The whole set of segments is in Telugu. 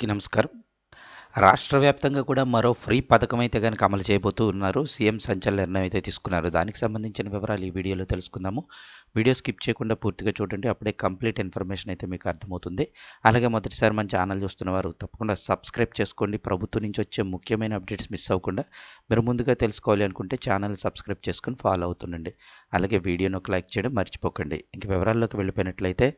కి నమస్కారం. రాష్ట్ర వ్యాప్తంగా కూడా మరో ఫ్రీ పథకం అయితే కనుక అమలు చేయబోతూ ఉన్నారు. సీఎం సంచలన నిర్ణయం అయితే తీసుకున్నారు. దానికి సంబంధించిన వివరాలు ఈ వీడియోలో తెలుసుకుందాము. వీడియో స్కిప్ చేయకుండా పూర్తిగా చూడండి. అప్పుడే కంప్లీట్ ఇన్ఫర్మేషన్ అయితే మీకు అర్థమవుతుంది. అలాగే మొదటిసారి మన ఛానల్ చూస్తున్న వారు తప్పకుండా సబ్స్క్రైబ్ చేసుకోండి. ప్రభుత్వం నుంచి వచ్చే ముఖ్యమైన అప్డేట్స్ మిస్ అవ్వకుండా మీరు ముందుగా తెలుసుకోవాలి అనుకుంటే ఛానల్ సబ్స్క్రైబ్ చేసుకుని ఫాలో అవుతుండండి. అలాగే వీడియోను ఒక లైక్ చేయడం మర్చిపోకండి. ఇంక వివరాల్లోకి వెళ్ళిపోయినట్లయితే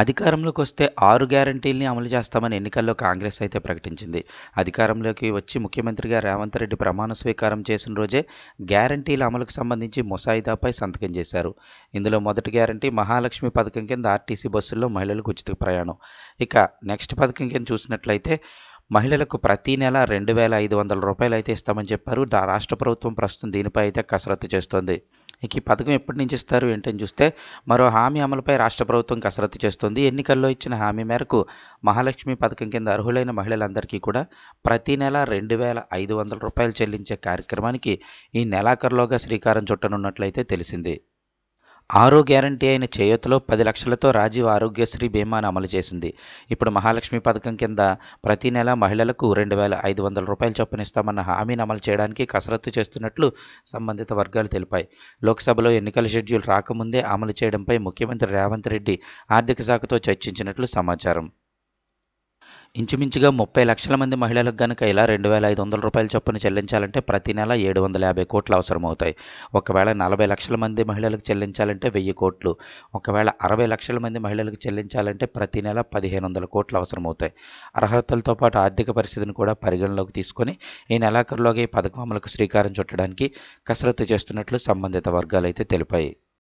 అధికారంలోకి వస్తే ఆరు గ్యారంటీల్ని అమలు చేస్తామని ఎన్నికల్లో కాంగ్రెస్ అయితే ప్రకటించింది. అధికారంలోకి వచ్చి ముఖ్యమంత్రిగా రేవంత్ రెడ్డి ప్రమాణ స్వీకారం చేసిన రోజే గ్యారంటీల అమలుకు సంబంధించి ముసాయిదాపై సంతకం చేశారు. ఇందులో మొదటి గ్యారంటీ మహాలక్ష్మి పథకం కింద ఆర్టీసీ బస్సుల్లో మహిళలకు ఉచిత ప్రయాణం. ఇక నెక్స్ట్ పథకం కింద చూసినట్లయితే మహిళలకు ప్రతి నెల రెండు వేల ఐదు వందల రూపాయలు అయితే ఇస్తామని చెప్పారు. రాష్ట్ర ప్రభుత్వం ప్రస్తుతం దీనిపై అయితే కసరత్తు చేస్తోంది. ఇక ఈ పథకం ఎప్పటి నుంచి ఇస్తారు ఏంటని చూస్తే మరో హామీ అమలుపై రాష్ట్ర ప్రభుత్వం కసరత్తు చేస్తుంది. ఎన్నికల్లో ఇచ్చిన హామీ మేరకు మహాలక్ష్మి పథకం కింద అర్హులైన మహిళలందరికీ కూడా ప్రతి నెల రెండు వేల ఐదు వందల రూపాయలు చెల్లించే కార్యక్రమానికి ఈ నెలాఖరులోగా శ్రీకారం చుట్టనున్నట్లయితే తెలిసింది. ఆరో గ్యారంటీ అయిన చేయూతలో పది లక్షలతో రాజీవ్ ఆరోగ్యశ్రీ బీమాను అమలు చేసింది. ఇప్పుడు మహాలక్ష్మి పథకం కింద ప్రతి నెల మహిళలకు రెండు వేల ఐదు వందల రూపాయలు చొప్పున ఇస్తామన్న హామీని అమలు చేయడానికి కసరత్తు చేస్తున్నట్లు సంబంధిత వర్గాలు తెలిపాయి. లోక్సభలో ఎన్నికల షెడ్యూల్ రాకముందే అమలు చేయడంపై ముఖ్యమంత్రి రేవంత్ రెడ్డి ఆర్థిక శాఖతో చర్చించినట్లు సమాచారం. ఇంచుమించుగా ముప్పై లక్షల మంది మహిళలకు కనుక ఇలా రెండు వేల ఐదు వందల రూపాయల చొప్పున చెల్లించాలంటే ప్రతి నెల ఏడు వందల యాభై కోట్లు అవసరమవుతాయి. ఒకవేళ నలభై లక్షల మంది మహిళలకు చెల్లించాలంటే వెయ్యి కోట్లు. ఒకవేళ అరవై లక్షల మంది మహిళలకు చెల్లించాలంటే ప్రతి నెల పదిహేను వందల కోట్లు అవసరమవుతాయి. అర్హతలతో పాటు ఆర్థిక పరిస్థితిని కూడా పరిగణలోకి తీసుకొని ఈ నెలాఖరులోగా ఈ పథకం అమలుకు శ్రీకారం చుట్టడానికి కసరత్తు చేస్తున్నట్లు సంబంధిత వర్గాలు అయితే తెలిపాయి.